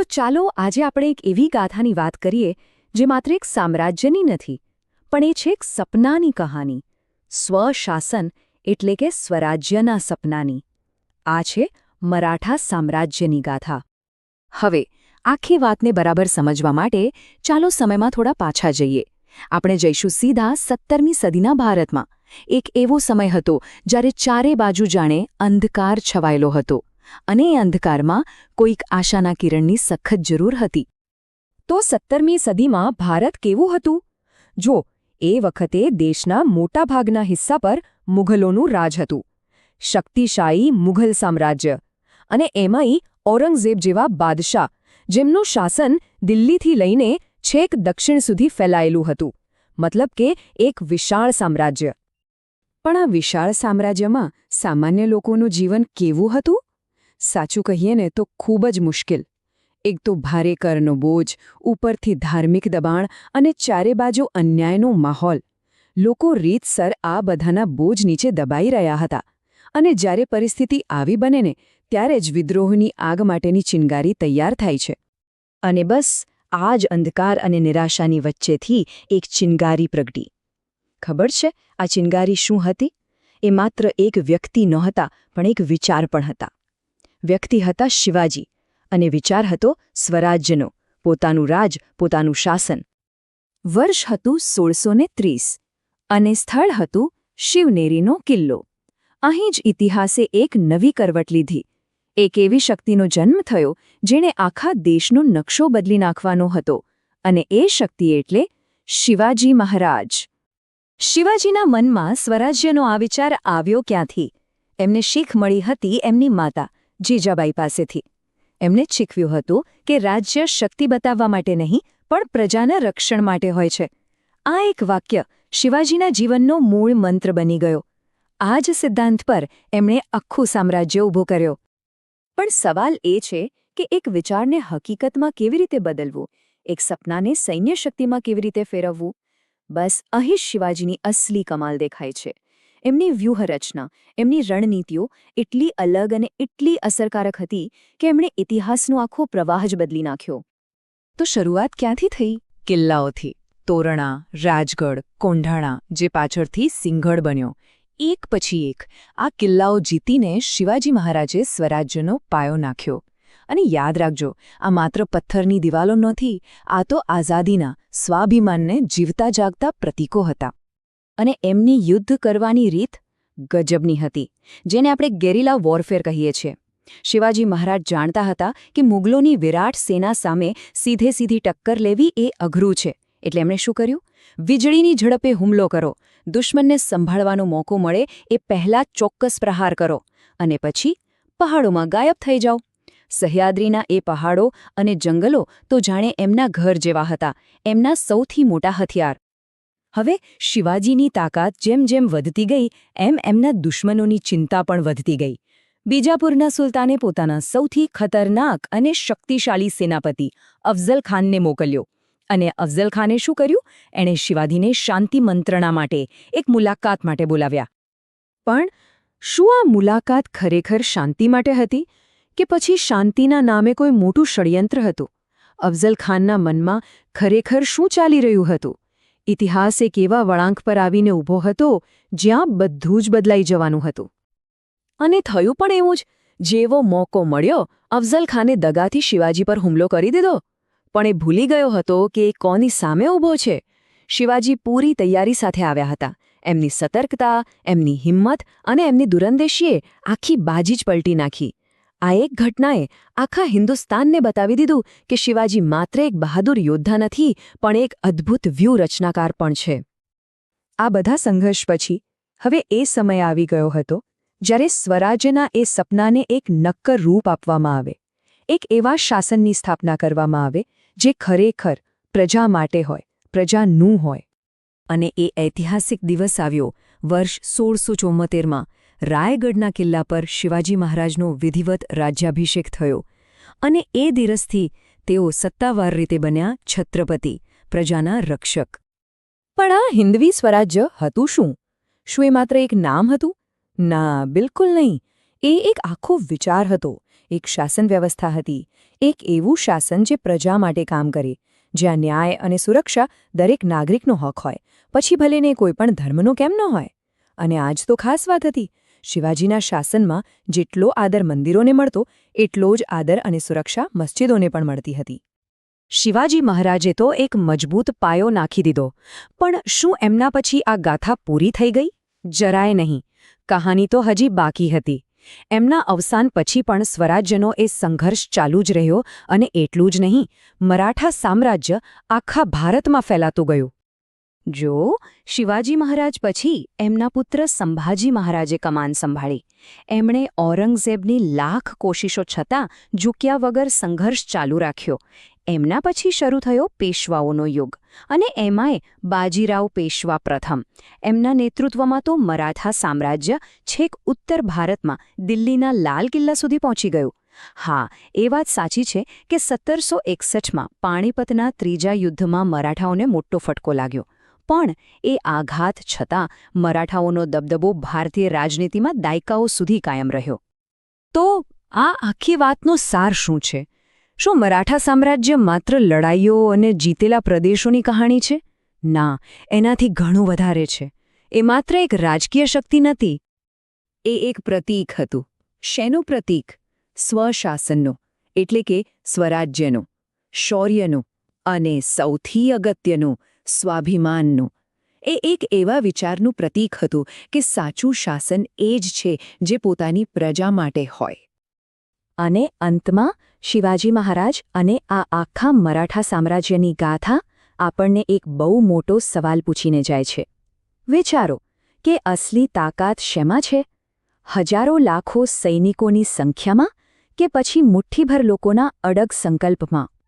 તો ચાલો આજે આપણે એક એવી ગાથાની વાત કરીએ, જે માત્ર એક સામ્રાજ્યની નથી, પણ એ છે એક સપનાની કહાની. સ્વશાસન એટલે કે સ્વરાજ્યના સપનાની. આ છે મરાઠા સામ્રાજ્યની ગાથા. હવે, આખી વાતને બરાબર સમજવા માટે ચાલો સમયમાં થોડા પાછા જઈએ. આપણે જઈશું સીધા સત્તરમી સદીના ભારતમાં. એક એવો સમય હતો જ્યારે ચારે બાજુ જાણે અંધકાર છવાયેલો હતો. અને એ અંધકારમાં કોઈક આશાના કિરણની સખત જરૂર હતી. તો સત્તરમી સદીમાં ભારત કેવું હતું? જો, એ વખતે દેશના મોટાભાગના હિસ્સા પર મુઘલોનું રાજ હતું. શક્તિશાળી મુઘલ સામ્રાજ્ય. અને એમાંય ઔરંગઝેબ જેવા બાદશાહ, જેમનું શાસન દિલ્હીથી લઈને છેક દક્ષિણ સુધી ફેલાયેલું હતું. મતલબ કે એક વિશાળ સામ્રાજ્ય. પણ આ વિશાળ સામ્રાજ્યમાં સામાન્ય લોકોનું જીવન કેવું હતું? સાચું કહીએ ને તો ખૂબ જ મુશ્કેલ. એક તો ભારે કરનો બોજ, ઉપરથી ધાર્મિક દબાણ અને ચારે બાજુ અન્યાયનો માહોલ. લોકો રીતસર આ બધાના બોજ નીચે દબાઈ રહ્યા હતા અને જ્યારે પરિસ્થિતિ આવી બને ને ત્યારે જ વિદ્રોહની આગ માટેની ચિનગારી તૈયાર થાય છે. અને બસ, આ જ અંધકાર અને નિરાશાની વચ્ચેથી એક ચિનગારી પ્રગટી. ખબર છે આ ચિનગારી શું હતી? એ માત્ર એક વ્યક્તિ નહોતા, પણ એક વિચાર પણ હતા. વ્યક્તિ હતા શિવાજી અને વિચાર હતો સ્વરાજ્યનો, પોતાનું રાજ, પોતાનું શાસન. વર્ષ હતું સોળસો ત્રીસ અને સ્થળ હતું શિવનેરીનો કિલ્લો. અહીં જ ઇતિહાસે એક નવી કરવટ લીધી. એક એવી શક્તિનો જન્મ થયો જેણે આખા દેશનો નકશો બદલી નાખવાનો હતો અને એ શક્તિ એટલે શિવાજી મહારાજ. શિવાજીના મનમાં સ્વરાજ્યનો આ વિચાર આવ્યો ક્યાંથી? એમને શીખ મળી હતી એમની માતા જીજાબાઈ પાસેથી. એમને શીખવ્યું હતું કે રાજ્ય શક્તિ બતાવવા માટે નહીં, પણ પ્રજાના રક્ષણ માટે હોય છે. આ એક વાક્ય શિવાજીના જીવનનો મૂળ મંત્ર બની ગયો. આ જ સિદ્ધાંત પર એમણે આખું સામ્રાજ્ય ઊભું કર્યો. પણ સવાલ એ છે કે એક વિચારને હકીકતમાં કેવી રીતે બદલવું? એક સપનાને સૈન્ય શક્તિમાં કેવી રીતે ફેરવવું? બસ અહીં શિવાજીની અસલી કમાલ દેખાય છે. એમની વ્યૂહરચના, એમની રણનીતિઓ એટલી અલગ અને એટલી અસરકારક હતી કે એમણે ઇતિહાસનો આખો પ્રવાહ જ બદલી નાખ્યો. તો શરૂઆત ક્યાંથી થઈ? કિલ્લાઓથી. તોરણા, રાજગઢ, કોંઢાણા જે પાછળથી સિંહગઢ બન્યો. એક પછી એક આ કિલ્લાઓ જીતીને શિવાજી મહારાજે સ્વરાજ્યનો પાયો નાખ્યો. અને યાદ રાખજો, આ માત્ર પથ્થરની દિવાલો નથી આ તો આઝાદીના સ્વાભિમાનને જીવતા જાગતા પ્રતીકો હતા. અને એમની યુદ્ધ કરવાની રીત ગજબની હતી, જેને આપણે ગેરિલા વોરફેર કહીએ છીએ. શિવાજી મહારાજ જાણતા હતા કે મુગલોની વિરાટ સેના સામે સીધે સીધી ટક્કર લેવી એ અઘરું છે. એટલે એમણે શું કર્યું? વીજળીની ઝડપે હુમલો કરો. દુશ્મનને સંભાળવાનો મોકો મળે એ પહેલાં ચોક્કસ પ્રહાર કરો. અને પછી પહાડોમાં ગાયબ થઈ જાઓ. સહ્યાદ્રીના એ પહાડો અને જંગલો તો જાણે એમના ઘર જેવા હતા, એમના સૌથી મોટા હથિયાર. હવે શિવાજીની તાકાત જેમ જેમ વધતી ગઈ, એમ એમના દુશ્મનોની ચિંતા પણ વધતી ગઈ. બીજાપુરના સુલતાને પોતાના સૌથી ખતરનાક અને શક્તિશાળી સેનાપતિ અફઝલ ખાનને મોકલ્યો. અને અફઝલ ખાને શું કર્યું? એણે શિવાજીને શાંતિ મંત્રણા માટે, એક મુલાકાત માટે બોલાવ્યા. પણ શું આ મુલાકાત ખરેખર શાંતિ માટે હતી? કે પછી શાંતિના નામે કોઈ મોટું ષડયંત્ર હતું? અફઝલ ખાનના મનમાં ખરેખર શું ચાલી રહ્યું હતું? ઇતિહાસ એક એવા વળાંક પર આવીને ઊભો હતો, જ્યાં બધું જ બદલાઈ જવાનું હતું. અને થયું પણ એવું જ. જેવો મોકો મળ્યો અફઝલ ખાને દગાથી શિવાજી પર હુમલો કરી દીધો. પણ એ ભૂલી ગયો હતો કે એ કોની સામે ઊભો છે. શિવાજી પૂરી તૈયારી સાથે આવ્યા હતા. એમની સતર્કતા, એમની હિંમત અને એમની દુરંદેશીએ આખી બાજી જ પલટી નાખી. આ એક ઘટનાએ આખા હિન્દુસ્તાનને બતાવી દીધું કે શિવાજી માત્ર એક બહાદુર યોદ્ધા નથી, પણ એક અદ્ભુત વ્યૂહરચનાકાર પણ છે. આ બધા સંઘર્ષ પછી, હવે એ સમય આવી ગયો હતો, જ્યારે સ્વરાજ્યના એ સપનાને એક નક્કર રૂપ આપવામાં આવે, એક એવા શાસનની સ્થાપના કરવામાં આવે, જે ખરેખર પ્રજા માટે હોય, પ્રજાનું હોય. અને એ ઐતિહાસિક દિવસ આવ્યો વર્ષ સોળસો ચોમ્મોતેરમાં રાયગઢના કિલ્લા પર શિવાજી મહારાજનો વિધિવત રાજ્યાભિષેક થયો અને એ દિવસથી તેઓ સત્તાવાર રીતે બન્યા છત્રપતિ, પ્રજાના રક્ષક. પણ આ હિન્દવી સ્વરાજ્ય હતું શું? શું એ માત્ર એક નામ હતું? ના, બિલકુલ નહીં. એ એક આખો વિચાર હતો, એક શાસન વ્યવસ્થા હતી, એક એવું શાસન જે પ્રજા માટે કામ કરે, જ્યાં ન્યાય અને સુરક્ષા દરેક નાગરિકનો હક હોય, પછી ભલે ને કોઈપણ ધર્મનો કેમ ન હોય? અને આજ તો ખાસ વાત હતી શિવાજીના શાસનમાં જેટલો આદર મંદિરોને મળતો, એટલો જ આદર અને સુરક્ષા મસ્જિદોને પણ મળતી હતી. શિવાજી મહારાજે તો એક મજબૂત પાયો નાખી દીધો, પણ શું એમના પછી આ ગાથા પૂરી થઈ ગઈ? જરાય નહીં. કહાની તો હજી બાકી હતી. એમના અવસાન પછી પણ સ્વરાજ્યનો એ સંઘર્ષ ચાલુ જ રહ્યો અને એટલું જ નહીં, મરાઠા સામ્રાજ્ય આખા ભારતમાં ફેલાતું ગયું. જો, શિવાજી મહારાજ પછી એમના પુત્ર સંભાજી મહારાજે કમાન સંભાળી. એમણે ઔરંગઝેબની લાખ કોશિશો છતાં ઝૂક્યા વગર સંઘર્ષ ચાલુ રાખ્યો. એમના પછી શરૂ થયો પેશવાઓનો યુગ અને એમાંય બાજીરાવ પેશવા પ્રથમ. એમના નેતૃત્વમાં તો મરાઠા સામ્રાજ્ય છેક ઉત્તર ભારતમાં દિલ્હીના લાલ કિલ્લા સુધી પહોંચી ગયું. હા, એ વાત સાચી છે કે સત્તરસો એકસઠમાં પાણીપતના ત્રીજા યુદ્ધમાં મરાઠાઓને મોટો ફટકો લાગ્યો. પણ એ આઘાત છતાં મરાઠાઓનો દબદબો ભારતીય રાજનીતિમાં દાયકાઓ સુધી કાયમ રહ્યો. તો આ આખી વાતનો સાર શું છે? શું મરાઠા સામ્રાજ્ય માત્ર લડાઈઓ અને જીતેલા પ્રદેશોની કહાણી છે? ના, એનાથી ઘણું વધારે છે. એ માત્ર એક રાજકીય શક્તિ નથી. એ એક પ્રતીક હતું. શેનું પ્રતીક? સ્વશાસનનું, એટલે કે સ્વરાજ્યનું, શૌર્યનું અને સૌથી અગત્યનું સ્વાભિમાનનું. એ એક એવા વિચારનું પ્રતીક હતું કે સાચું શાસન એ જ છે જે પોતાની પ્રજા માટે હોય. અને અંતમાં શિવાજી મહારાજ અને આ આખા મરાઠા સામ્રાજ્યની ગાથા આપણને એક બહુ મોટો સવાલ પૂછીને જાય છે. વિચારો કે અસલી તાકાત શેમાં છે? હજારો લાખો સૈનિકોની સંખ્યામાં કે પછી મુઠ્ઠીભર લોકોના અડગ સંકલ્પમાં?